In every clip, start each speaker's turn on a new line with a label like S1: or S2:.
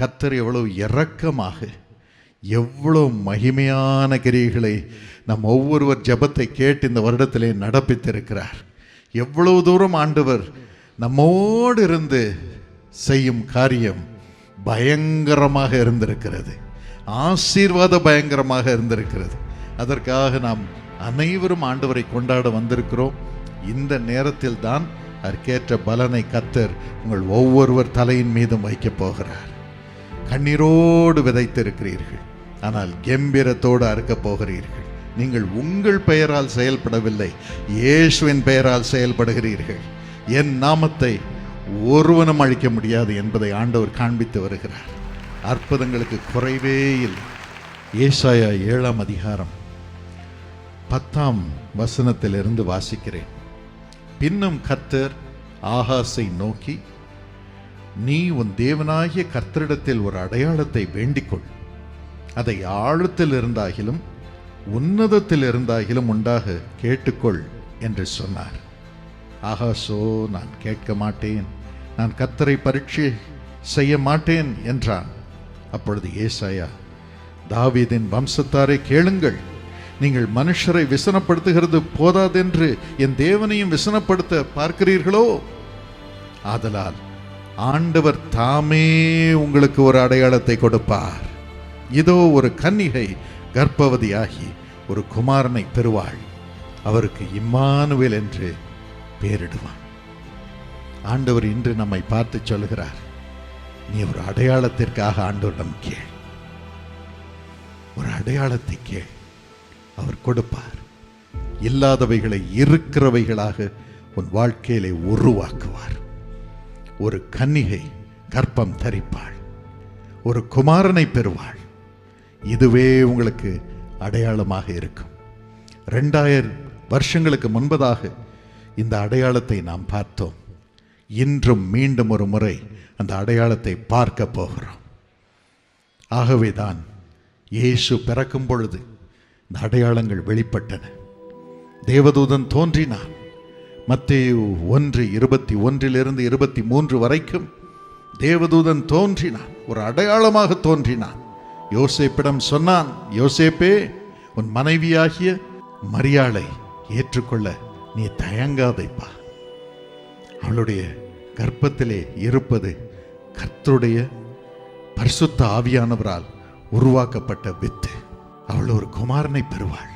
S1: கத்தர் எவ்வளவு இரக்கமாக எவ்வளோ மகிமையான கிரியைகளை நம் ஒவ்வொருவர் ஜபத்தை கேட்டு இந்த வருடத்திலே நடப்பித்திருக்கிறார். எவ்வளவு தூரம் ஆண்டவர் நம்மோடு இருந்து செய்யும் காரியம் பயங்கரமாக இருந்திருக்கிறது. ஆசீர்வாத பயங்கரமாக இருந்திருக்கிறது. அதற்காக நாம் அனைவரும் ஆண்டவரை கொண்டாட வந்திருக்கிறோம். இந்த நேரத்தில் தான் அதற்கேற்ற பலனை கத்தர் உங்கள் ஒவ்வொருவர் தலையின் மீதும் வைக்கப் போகிறார். கண்ணீரோடு விதைத்திருக்கிறீர்கள். ஆனால் கெம்பீரத்தோடு அறுக்கப் போகிறீர்கள். நீங்கள் உங்கள் பெயரால் செயல்படவில்லை இயேசுவின் பெயரால் செயல்படுகிறீர்கள். என் நாமத்தை ஒருவனும் அழிக்க முடியாது என்பதை ஆண்டவர் காண்பித்து வருகிறார். அற்புதங்களுக்கு குறைவே இல்லை. ஏசாயா ஏழாம் அதிகாரம் பத்தாம் வசனத்திலிருந்து வாசிக்கிறேன். பின்னும் கத்தர் ஆகாசை நோக்கி நீ உன் தேவனாகிய கர்த்தரிடத்தில் ஒரு அடையாளத்தை வேண்டிக்கொள். அதை ஆழத்தில் இருந்தாகிலும் உன்னதத்தில் இருந்தாகிலும் உண்டாக கேட்டுக்கொள் என்று சொன்னார். ஆகாசோ நான் கேட்க மாட்டேன். நான் கத்தரை பரீட்சை செய்ய மாட்டேன் என்றான். அப்பொழுது ஏசாயா தாவீதின் வம்சத்தாரை கேளுங்கள். நீங்கள் மனுஷரை விசனப்படுத்துகிறது போதாதென்று என் தேவனையும் விசனப்படுத்த பார்க்கிறீர்களோ? ஆதலால் ஆண்டவர் தாமே உங்களுக்கு ஒரு அடையாளத்தை கொடுப்பார். இதோ ஒரு கன்னிகை கர்ப்பவதியாகி ஒரு குமாரனை பெறுவாள். அவருக்கு இம்மானுவேல் என்று பெயரிடுவான் ஆண்டவர் இன்று நம்மை பார்த்து சொல்கிறார் நீ ஒரு அடையாளத்திற்காக ஆண்டவரிடம் கேள். ஒரு அடையாளத்தை கேள். அவர் கொடுப்பார். இல்லாதவைகளை இருக்கிறவைகளாக உன் வாழ்க்கையிலே உருவாக்குவார். ஒரு கன்னிகை கற்பம் தரிப்பாள். ஒரு குமாரனை பெறுவாள். இதுவே உங்களுக்கு அடையாளமாக இருக்கும். ரெண்டாயிரம் வருஷங்களுக்கு முன்பதாக இந்த அடையாளத்தை நாம் பார்த்தோம். இன்றும் மீண்டும் ஒரு முறை அந்த அடையாளத்தை பார்க்க போகிறோம். ஆகவேதான் இயேசு பிறக்கும் பொழுது இந்த அடையாளங்கள் வெளிப்பட்டன. தேவதூதன் தோன்றினான். மத்தேயு ஒன்று இருபத்தி ஒன்றிலிருந்து இருபத்தி மூன்று வரைக்கும் தேவதூதன் தோன்றினான் ஒரு அடையாளமாக தோன்றினான். யோசேப்பிடம் சொன்னான் யோசேப்பே உன் மனைவியாகிய மரியாளை ஏற்றுக்கொள்ள நீ தயங்காதைப்பா. அவளுடைய கர்ப்பத்திலே இருப்பது கர்த்தருடைய பரிசுத்த ஆவியானவரால் உருவாக்கப்பட்ட வித்து. அவள் ஒரு குமாரனை பெறுவாள்.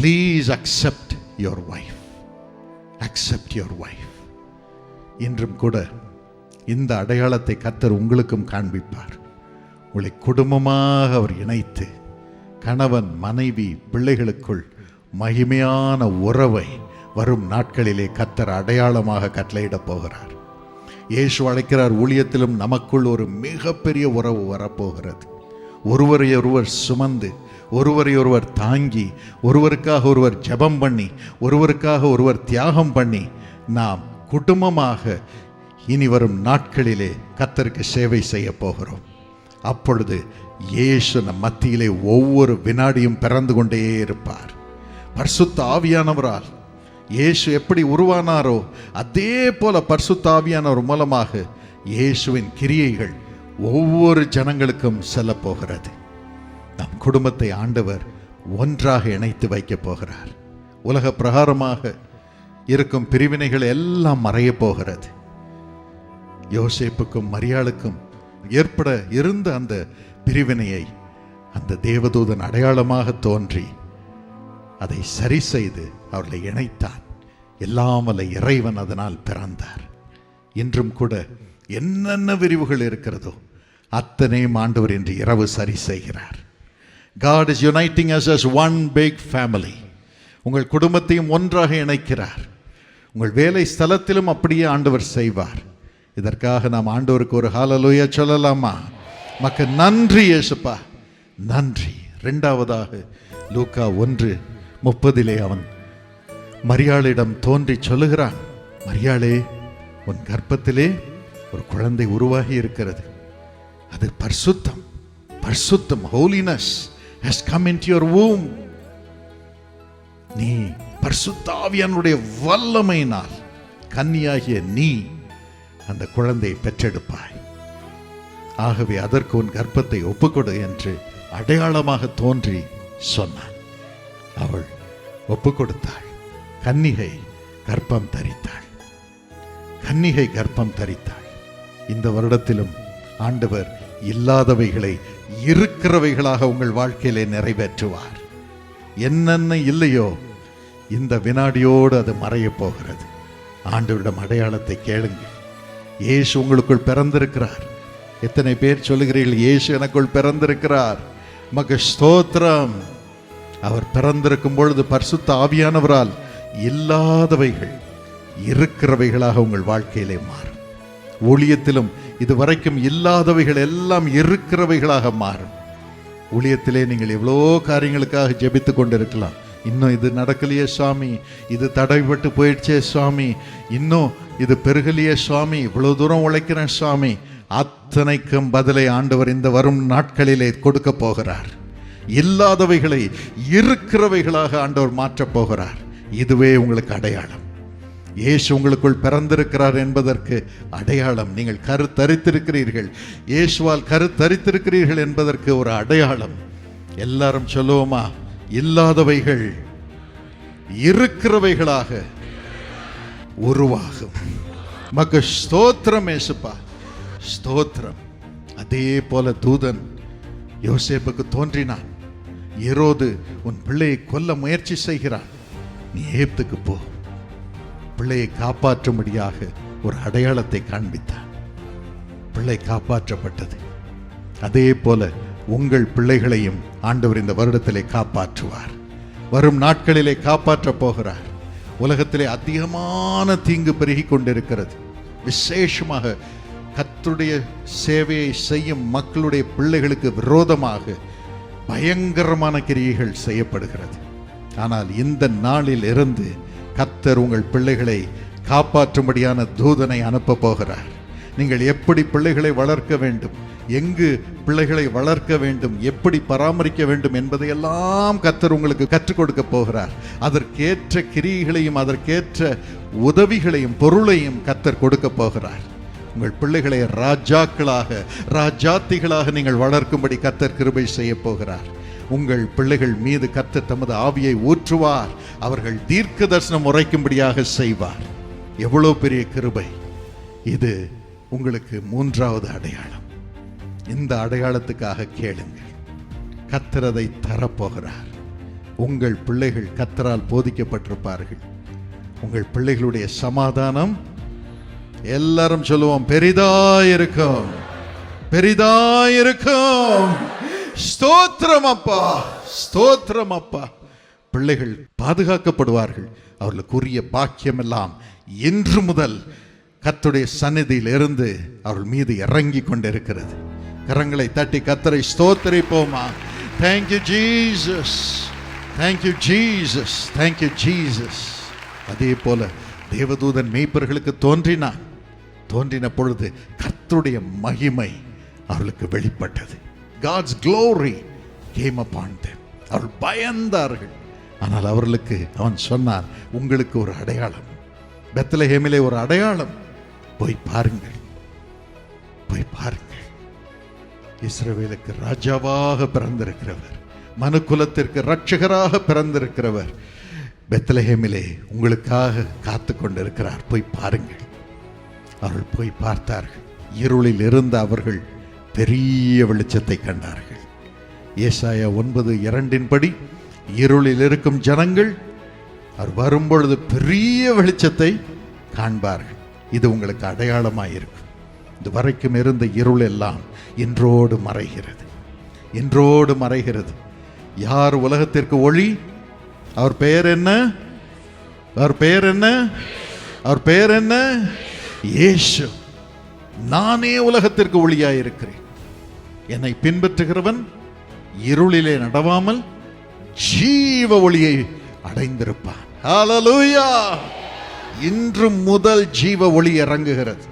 S1: Please accept your wife accept your wife இன்றும் கூட இந்த அடையாளத்தை கத்தர் உங்களுக்கும் காண்பிப்பார். உங்களை குடும்பமாக அவர் இணைத்து கணவன் மனைவி பிள்ளைகளுக்குள் மகிமையான உறவை வரும் நாட்களிலே கத்தர் அடையாளமாக கட்டளையிடப் போகிறார். இயேசு அழைக்கிறார் ஊழியத்திலும் நமக்குள் ஒரு மிகப்பெரிய உறவு வரப்போகிறது. ஒருவரையொருவர் சுமந்து ஒருவரை ஒருவர் தாங்கி ஒருவருக்காக ஒருவர் ஜெபம் பண்ணி ஒருவருக்காக ஒருவர் தியாகம் பண்ணி நாம் குடும்பமாக இனி வரும் நாட்களிலே கத்தருக்கு சேவை செய்ய போகிறோம். அப்பொழுது இயேசு நம் மத்தியிலே ஒவ்வொரு வினாடியும் பிறந்து கொண்டே இருப்பார். பர்சுத்த ஆவியானவரால் இயேசு எப்படி உருவானாரோ அதே போல பரிசுத்த ஆவியானவர் மூலமாக இயேசுவின் கிரியைகள் ஒவ்வொரு ஜனங்களுக்கும் செல்லப்போகிறது நம் குடும்பத்தை ஆண்டவர் ஒன்றாக இணைத்து வைக்கப் போகிறார். உலக பிரகாரமாக இருக்கும் பிரிவினைகள் எல்லாம் மறையப் போகிறது. யோசேப்புக்கும் மரியாளுக்கும் ஏற்பட இருந்த அந்த பிரிவினையை அந்த தேவதூதன் அடையாளமாக தோன்றி அதை சரி செய்து அவர்களை இணைத்தான். எல்லாமல இறைவன் அதனால் பிறந்தார். இன்றும் கூட என்னென்ன விரிவுகள் இருக்கிறதோ அத்தனையும் ஆண்டவர் இன்று இரவு சரி செய்கிறார். God is uniting us us one big family உங்கள் குடும்பத்தையும் ஒன்றாக இணைக்கிறார். உங்கள் வேலை ஸ்தலத்திலும் அப்படியே ஆண்டவர் செய்வார். இதற்காக நாம் ஆண்டவருக்கு ஒரு ஹாலலோயா சொல்லலாமா? மக்க நன்றி ஏசுப்பா நன்றி. ரெண்டாவதாக லூக்கா ஒன்று முப்பதிலே அவன் மரியாளிடம் தோன்றி சொல்லுகிறான். மரியாளே உன் கர்ப்பத்திலே ஒரு குழந்தை உருவாகி இருக்கிறது. அது பர்சுத்தம் பர்சுத்தம் holiness has come into your womb. நீ பரிசுத்தாவியனுடைய வல்லமையினால் கன்னியாகிய நீ அந்த குழந்தையை பெற்றெடுப்பாய். ஆகவே அதற்கு உன் கர்ப்பத்தை ஒப்புக்கொடு என்று அடையாளமாக தோன்றி சொன்னான். அவள் ஒப்பு கொடுத்தாள் கன்னிகை கர்ப்பம் தரித்தாள். கன்னிகை கர்ப்பம் தரித்தாள். இந்த வருடத்திலும் ஆண்டவர் இல்லாதவைகளை இருக்கிறவைகளாக உங்கள் வாழ்க்கையிலே நிறைவேற்றுவார். என்னென்ன இல்லையோ இந்த வினாடியோடு அது மறையப் போகிறது. ஆண்டவரிடம் அடையாளத்தை கேளுங்கள். இயேசு உங்களுக்குள் பிறந்திருக்கிறார். எத்தனை பேர் சொல்லுகிறீர்கள் இயேசு எனக்குள் பிறந்திருக்கிறார். மக ஸ்தோத்திரம். அவர் பிறந்திருக்கும் பொழுது பரிசுத்த ஆவியானவரால் இல்லாதவைகள் இருக்கிறவைகளாக உங்கள் வாழ்க்கையிலே மாறும். ஊழியத்திலும் இதுவரைக்கும் இல்லாதவைகள் எல்லாம் இருக்கிறவைகளாக மாறும். ஊழியத்திலே நீங்கள் எவ்வளோ காரியங்களுக்காக ஜெபித்து கொண்டிருக்கலாம். இன்னும் இது நடக்கலையே சுவாமி. இது தடைப்பட்டு போயிடுச்சே சுவாமி. இன்னும் இது பெருகலையே சுவாமி. இவ்வளோ தூரம் உழைக்கிறேன் சுவாமி. அத்தனைக்கும் பதிலை ஆண்டவர் இந்த வரும் நாட்களிலே கொடுக்க போகிறார். இல்லாதவைகளை இருக்கிறவைகளாக ஆண்டவர் மாற்றப் போகிறார். இதுவே உங்களுக்கு அடையாளம். இயேசு உங்களுக்குள் பிறந்திருக்கிறார் என்பதற்கு அடையாளம். நீங்கள் கருத்தரித்திருக்கிறீர்கள். இயேசுவால் கருத்தரித்திருக்கிறீர்கள் என்பதற்கு ஒரு அடையாளம். எல்லாரும் சொல்லுவோமா? இல்லாதவைகள் இருக்கிறவைகளாக உருவாகும். மக்கள் ஸ்தோத்திரம் ஏசுப்பா ஸ்தோத்திரம். அதே போல தூதன் யோசேப்புக்கு தோன்றினான். ஏரோது உன் பிள்ளையை கொல்ல முயற்சி செய்கிறான். நீ ஏப்துக்கு போ. பிள்ளையை காப்பாற்றும்படியாக ஒரு அடையாளத்தை காண்பித்தான். பிள்ளை காப்பாற்றப்பட்டது. அதே போல உங்கள் பிள்ளைகளையும் ஆண்டவர் இந்த வருடத்திலே காப்பாற்றுவார். வரும் நாட்களிலே காப்பாற்றப் போகிறார். உலகத்திலே அதிகமான தீங்கு பெருகி கொண்டிருக்கிறது. விசேஷமாக கத்துடைய சேவையை செய்யும் மக்களுடைய பிள்ளைகளுக்கு விரோதமாக பயங்கரமான கிரியைகள் செய்யப்படுகிறது. ஆனால் இந்த நாளில் இருந்து கத்தர் உங்கள் பிள்ளைகளை காப்பாற்றும்படியான தூதனை அனுப்ப போகிறார். நீங்கள் எப்படி பிள்ளைகளை வளர்க்க வேண்டும் எங்கு பிள்ளைகளை வளர்க்க வேண்டும் எப்படி பராமரிக்க வேண்டும் என்பதையெல்லாம் கத்தர் உங்களுக்கு கற்றுக் கொடுக்க போகிறார். அதற்கேற்ற கிரியைகளையும் அதற்கேற்ற உதவிகளையும் பொருளையும் கத்தர் கொடுக்க போகிறார். உங்கள் பிள்ளைகளை ராஜாக்களாக ராஜாத்திகளாக நீங்கள் வளர்க்கும்படி கத்தர் கிருபை செய்ய போகிறார். உங்கள் பிள்ளைகள் மீது கத்து தமது ஆவியை ஊற்றுவார். அவர்கள் தீர்க்க தரிசனம் உரைக்கும்படியாக செய்வார். எவ்வளோ பெரிய கிருபை. இது உங்களுக்கு மூன்றாவது அடையாளம். இந்த அடையாளத்துக்காக கேளுங்கள். கத்திரதை தரப்போகிறார். உங்கள் பிள்ளைகள் கத்தரால் போதிக்கப்பட்டிருப்பார்கள். உங்கள் பிள்ளைகளுடைய சமாதானம் எல்லாரும் சொல்லுவோம் பெரிதாயிருக்கும் பெரிதாயிருக்கும் ஸ்தோத்திரம் அப்பா ஸ்தோத்திரம் அப்பா. பிள்ளைகள் பாதுகாக்கப்படுவார்கள். அவர்களுக்குரிய பாக்கியம் எல்லாம் இன்று முதல் கத்துடைய சந்நிதியில் இருந்து அவர்கள் மீது இறங்கி கொண்டிருக்கிறது. கரங்களை தட்டி கத்தரை ஸ்தோத்தரிப்போமா? Thank you Jesus thank you Jesus thank you Jesus அதே போல தேவதூதன் மெய்ப்பர்களுக்கு தோன்றினான். தோன்றின பொழுது கர்த்தருடைய மகிமை அவர்களுக்கு வெளிப்பட்டது. God's glory came upon them அவர்கள் பயந்தார்கள். ஆனால் அவர்களுக்கு அவன் சொன்னான் உங்களுக்கு ஒரு அடையாளம். பெத்லஹேமிலே ஒரு அடையாளம். போய் பாருங்கள். போய் பாருங்கள். இஸ்ரவேலுக்கு ராஜாவாக பிறந்திருக்கிறவர் மனுக்குலத்திற்கு ரட்சகராக பிறந்திருக்கிறவர் பெத்லஹேமிலே உங்களுக்காக காத்து கொண்டிருக்கிறார். போய் பாருங்கள். அவர்கள் போய் பார்த்தார்கள். இருளில் இருந்த அவர்கள் பெரிய வெளிச்சத்தை கண்டார்கள். ஏசாயா ஒன்பது இரண்டின்படி இருளில் இருக்கும் ஜனங்கள் அவர் வரும்பொழுது பெரிய வெளிச்சத்தை காண்பார்கள். இது உங்களுக்கு அடையாளமாக இருக்கும் இது வரைக்கும் இருந்த இருள் எல்லாம் இன்றோடு மறைகிறது. இன்றோடு மறைகிறது. யார் உலகத்திற்கு ஒளி? அவர் பெயர் என்ன? அவர் பெயர் என்ன? அவர் பெயர் என்ன? இயேசு. நானே உலகத்திற்கு ஒளியாக இருக்கிறேன் என்னை பின்பற்றுகிறவன் இருளிலே நடவாமல் ஜீவ ஒளியை அடைந்திருப்பான். ஹalleluya இன்று முதல் ஜீவ ஒளி இறங்குகிறது.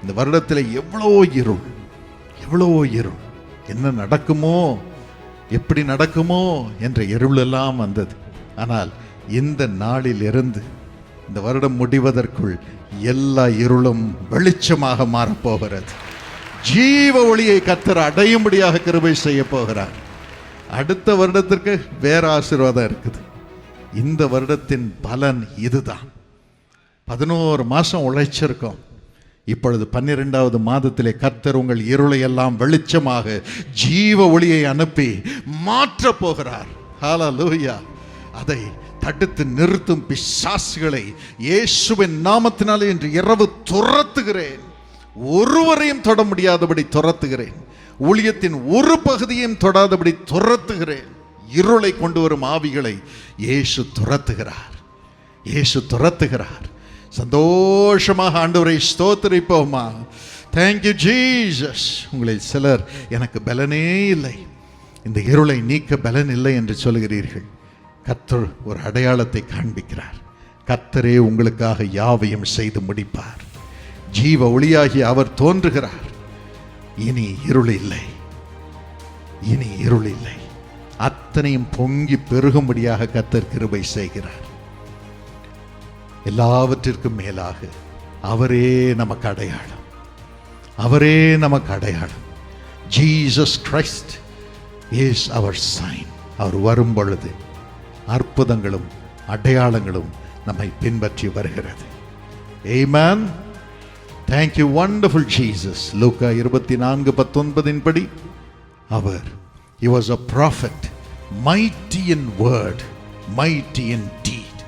S1: இந்த வருடத்தில் எவ்வளோ இருள் எவ்வளோ இருள். என்ன நடக்குமோ எப்படி நடக்குமோ என்ற இருள் எல்லாம் வந்தது. ஆனால் இந்த நாளில் இருந்து இந்த வருடம் முடிவதற்குள் எல்லா இருளும் வெளிச்சமாக மாறப்போகிறது ஜீவ ஒளியை கத்தர் அடையும்படியாக கிருபை செய்ய போகிறார். அடுத்த வருடத்திற்கு வேற ஆசீர்வாதம் இருக்குது. இந்த வருடத்தின் பலன் இதுதான். பதினோரு மாதம் உழைச்சிருக்கோம். இப்பொழுது பன்னிரெண்டாவது மாதத்திலே கர்த்தர் உங்கள் இருளை எல்லாம் வெளிச்சமாக ஜீவ ஒளியை அனுப்பி மாற்றப் போகிறார். ஹalleluya. அதை தடுத்து நிறுத்தும் பிசாசுகளை இயேசுவின் நாமத்தினாலே இன்று இரவு துரத்துகிறேன். ஒருவரையும் தொட முடியாதபடி துரத்துகிறேன். ஊழியத்தின் ஒரு பகுதியையும் தொடாதபடி துரத்துகிறேன். இருளை கொண்டு வரும் ஆவிகளை இயேசு துரத்துகிறார். இயேசு துரத்துகிறார். சந்தோஷமாக ஆண்டவரை ஸ்தோத்திரிப்போமா? தேங்க்யூ ஜீசஸ் உங்களில் சிலர் எனக்கு பலனே இல்லை. இந்த இருளை நீக்க பலன் இல்லை என்று சொல்கிறீர்கள் கத்தர் ஒரு அடையாளத்தை காண்பிக்கிறார். கத்தரே உங்களுக்காக யாவையும் செய்து முடிப்பார். ஜீவ ஒளியாகி அவர் தோன்றுகிறார். இனி இருள் இல்லை. இனி இருள் இல்லை. அத்தனையும் பொங்கி பெருகும்படியாக கத்தர் கிருபை செய்கிறார். எல்லாவற்றிற்கும் மேலாக அவரே நமக்கு அடையாளம். அவரே நமக்கு அடையாளம். Jesus Christ is our sign அவர் வரும் பொழுது அற்புதங்களும் அடையாளங்களும் நம்மை பின்பற்றி வருகிறது. ஏமேன் தேங்க்யூ வண்டர்ஃபுல் ஜீசஸ் லூக்கா இருபத்தி நான்கு பத்தொன்பதின் படி அவர் he was a prophet mighty in word mighty in deed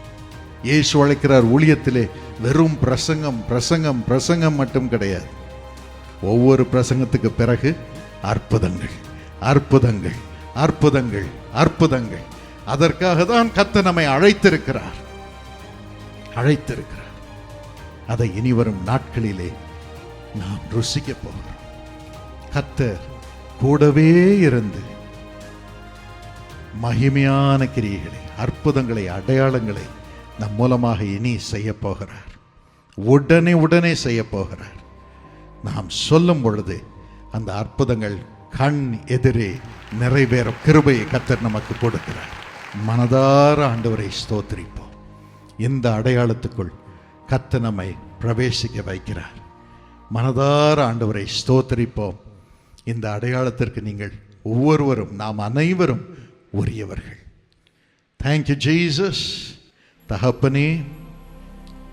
S1: Yesu அழைக்கிறார் ஊழியத்திலே வெறும் பிரசங்கம் பிரசங்கம் பிரசங்கம் மட்டும் கிடையாது. ஒவ்வொரு பிரசங்கத்துக்கு பிறகு அற்புதங்கள் அற்புதங்கள் அற்புதங்கள் அற்புதங்கள். அதற்காக தான் கத்த நம்மை அழைத்திருக்கிறார். அழைத்திருக்கிறார். அதை இனி வரும் நாட்களிலே நாம் ருசிக்க போகிறோம். கத்தர் கூடவே இருந்து மகிமையான கிரியைகளை அற்புதங்களை அடையாளங்களை நம் மூலமாக இனி செய்ய போகிறார். உடனே உடனே செய்ய போகிறார். நாம் சொல்லும் பொழுது அந்த அற்புதங்கள் கண் எதிரே நிறைவேறும். கிருபையை கத்தர் நமக்கு கொடுக்கிறார். மனதார ஆண்டவரை ஸ்தோத்திரிப்போம். இந்த அடையாளத்துக்குள் கத்து நம்மை பிரவேசிக்க வைக்கிறார். மனதார ஆண்டவரை ஸ்தோத்தரிப்போம். இந்த அடையாளத்திற்கு நீங்கள் ஒவ்வொருவரும் நாம் அனைவரும் உரியவர்கள். தேங்க்யூ ஜீசஸ் தகப்பனே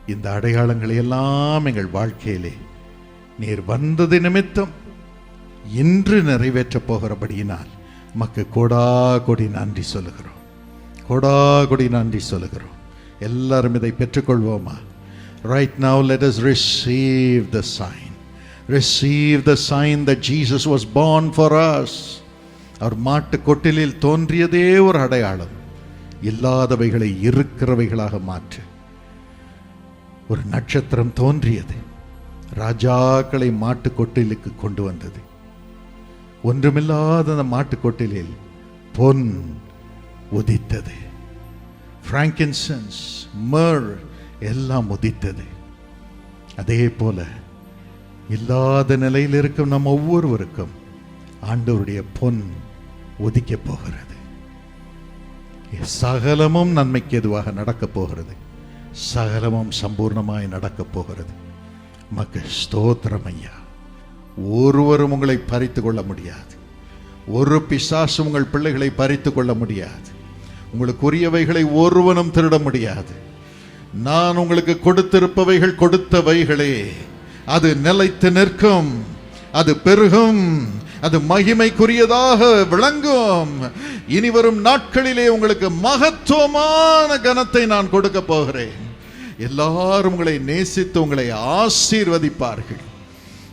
S1: இந்த அடையாளங்களை எல்லாம் எங்கள் வாழ்க்கையிலே நீர் வந்தது நிமித்தம் இன்று நிறைவேற்றப் போகிறபடியினால் மக்கு கோடா கொடி நன்றி சொல்லுகிறோம். கோடா கொடி நன்றி சொல்லுகிறோம். எல்லாரும் இதை பெற்றுக்கொள்வோமா? Right now let us receive the sign. Receive the sign that Jesus was born for us. அவர் மாட்டு கொட்டிலில் தோன்றியதே ஒரு அடையாளம். இல்லாதவைகளை இருக்கிறவைகளாக மாற்று. ஒரு நட்சத்திரம் தோன்றியது. ராஜாக்களை மாட்டு கொட்டிலுக்கு கொண்டு வந்தது. ஒன்றுமில்லாத அந்த மாட்டு கொட்டிலில் பொன் உதித்தது. ஃப்ராங்கின்சன்ஸ் மர் எல்லாம் உதித்தது. அதே போல இல்லாத நிலையில் இருக்கும் நம் ஒவ்வொருவருக்கும் ஆண்டவருடைய பொன் உதிக்கப் போகிறது. சகலமும் நன்மைக்கு எதுவாக நடக்கப் போகிறது? சகலமும் சம்பூர்ணமாய் நடக்கப் போகிறது. மக்க ஸ்தோத்திரம் ஐயா. ஒருவரும் உங்களை பறித்து கொள்ள முடியாது. ஒரு பிசாசும் உங்கள் பிள்ளைகளை பறித்து கொள்ள முடியாது. உங்களுக்குரியவைகளை ஒருவனும் திருட முடியாது. நான் உங்களுக்கு கொடுத்திருப்பவைகள் கொடுத்தவைகளே. அது நிலைத்து நிற்கும் அது பெருகும் அது மகிமைக்குரியதாக விளங்கும். இனி வரும் நாட்களிலே உங்களுக்கு மகத்துவமான கனத்தை நான் கொடுக்க போகிறேன். எல்லாரும் உங்களை நேசித்து உங்களை ஆசீர்வதிப்பார்கள்.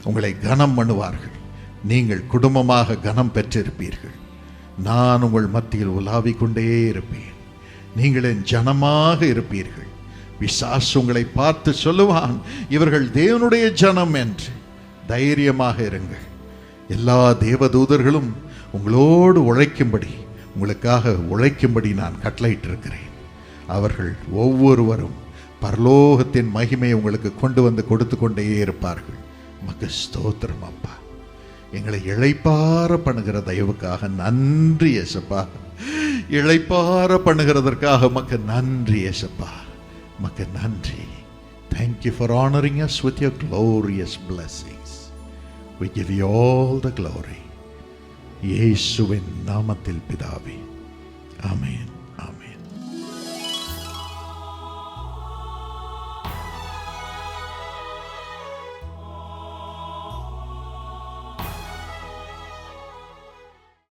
S1: உங்களை கனம் பண்ணுவார்கள். நீங்கள் குடும்பமாக கனம் பெற்றிருப்பீர்கள். நான் உங்கள் மத்தியில் உலாவிக் கொண்டே இருப்பேன். நீங்கள் என் ஜனமாக இருப்பீர்கள். பிசாசு உங்களை பார்த்து சொல்லுவான் இவர்கள் தேவனுடைய ஜனம் என்று. தைரியமாக இருங்கள் எல்லா தேவதூதர்களும் உங்களோடு உழைக்கும்படி உங்களுக்காக உழைக்கும்படி நான் கட்டளையிட்டிருக்கிறேன். அவர்கள் ஒவ்வொருவரும் பரலோகத்தின் மகிமையை உங்களுக்கு கொண்டு வந்து கொடுத்து கொண்டே இருப்பார்கள். மக்கு ஸ்தோத்திரம் அப்பா. எங்களை இழைப்பார பண்ணுகிற தயவுக்காக நன்றி ஏசப்பா. இழைப்பார பண்ணுகிறதற்காக மக்கு நன்றி ஏசப்பா. உமக்கு நன்றி thank you for honouring us with your glorious blessings we give you all the glory இயேசுவின் நாமத்தில் பிதாவே ஆமேன்